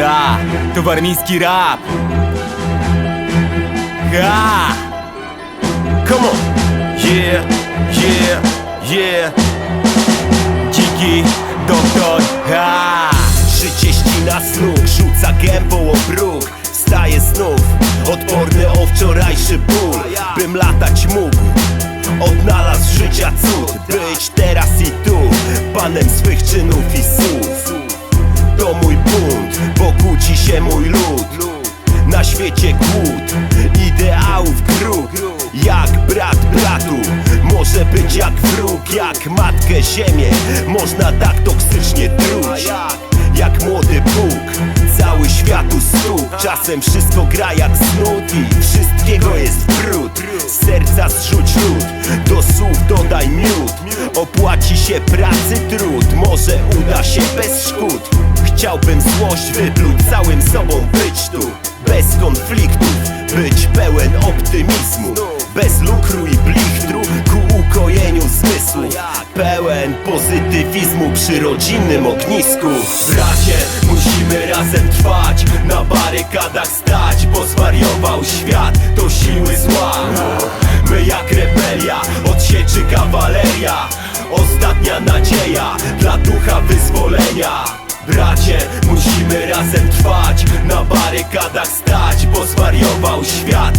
Ta, to warmiński rap Ha! Come on! Yeah, yeah, yeah Dziki doktor Ha! Życie ścina snuk, rzuca gębą o bruk Wstaje znów, odporny o wczorajszy ból Bym latać mógł Odnalazł życia cud Być teraz i tu Panem swych czynów i jak wróg Jak matkę ziemię. Można tak toksycznie truć Jak młody Bóg. Cały światu stóp Czasem wszystko gra jak snud I wszystkiego jest brud Z serca zrzuć lód Do słów dodaj miód. Opłaci się pracy trud Może uda się bez szkód. Chciałbym złość wypluć Całym sobą być tu. Bez konfliktów Być pełen optymizmu. Bez lukru i ukojeniu zmysłu. Pełen pozytywizmu przy rodzinnym ognisku. Bracie, musimy razem trwać Na barykadach stać Bo zwariował świat To siły zła. My jak rebelia Odsieczy kawaleria. Ostatnia nadzieja Dla ducha wyzwolenia. Bracie, musimy razem trwać Na barykadach stać Bo zwariował świat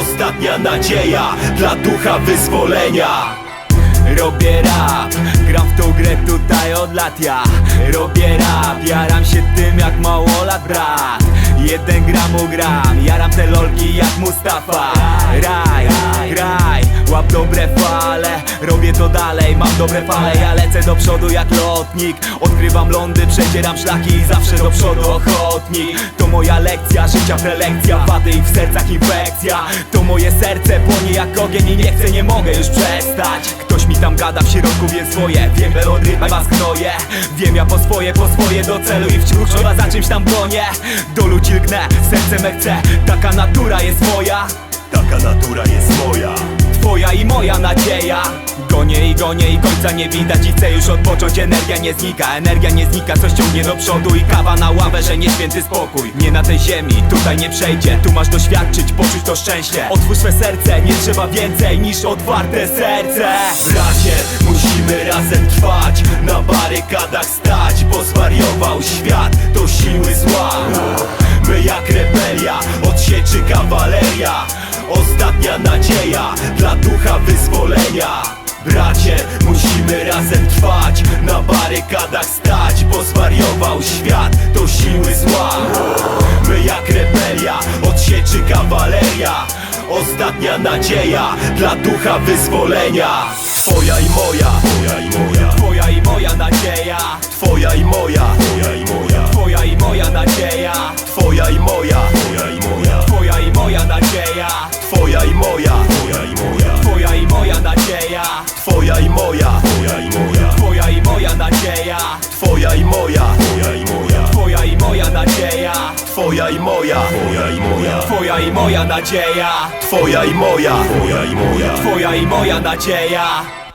Ostatnia nadzieja Dla ducha wyzwolenia. Robię rap, gram w tą grę tutaj od lat ja. Robię rap, jaram się tym jak małolat brat Jeden gram u gram, jaram te lolki jak Mustafa. Raj, raj, łap dobre fale Robię to dalej, mam dobre fale. Ja lecę do przodu jak lotnik Odkrywam lądy, przecieram szlaki I zawsze do przodu ochotnik To moja lekcja, życia prelekcja Wady i w sercach infekcja. To moje serce płonie jak ogień I nie chcę, nie mogę już przestać. Ktoś mi tam gada w środku, więc swoje Wiem, melody was knoję Wiem ja po swoje, po swoje do celu I wciąż chyba za czymś tam gonię. Do ludzi lgnę, serce me chce Taka natura jest moja. Taka natura jest moja Twoja i moja nadzieja. Gonię i gonię i końca nie widać I chcę już odpocząć, energia nie znika Energia nie znika, coś ciągnie do przodu I kawa na ławę, że nie święty spokój. Nie na tej ziemi, tutaj nie przejdzie. Tu masz doświadczyć, poczuć to szczęście. Otwórz swe serce, nie trzeba więcej Niż otwarte serce. Bracie, musimy razem trwać Na barykadach stać Bo zwariował świat To siły zła. My jak rebelia Odsieczy kawaleria Ostatnia nadzieja Dla ducha wyzwolenia. Bracie, musimy razem trwać. Na barykadach stać Bo zwariował świat. To siły zła. My jak rebelia Odsieczy kawaleria. Ostatnia nadzieja Dla ducha wyzwolenia. Twoja i moja. Twoja i moja. Twoja i moja Twoja i moja. Twoja i moja nadzieja. Twoja i moja. Twoja i moja. Twoja i moja nadzieja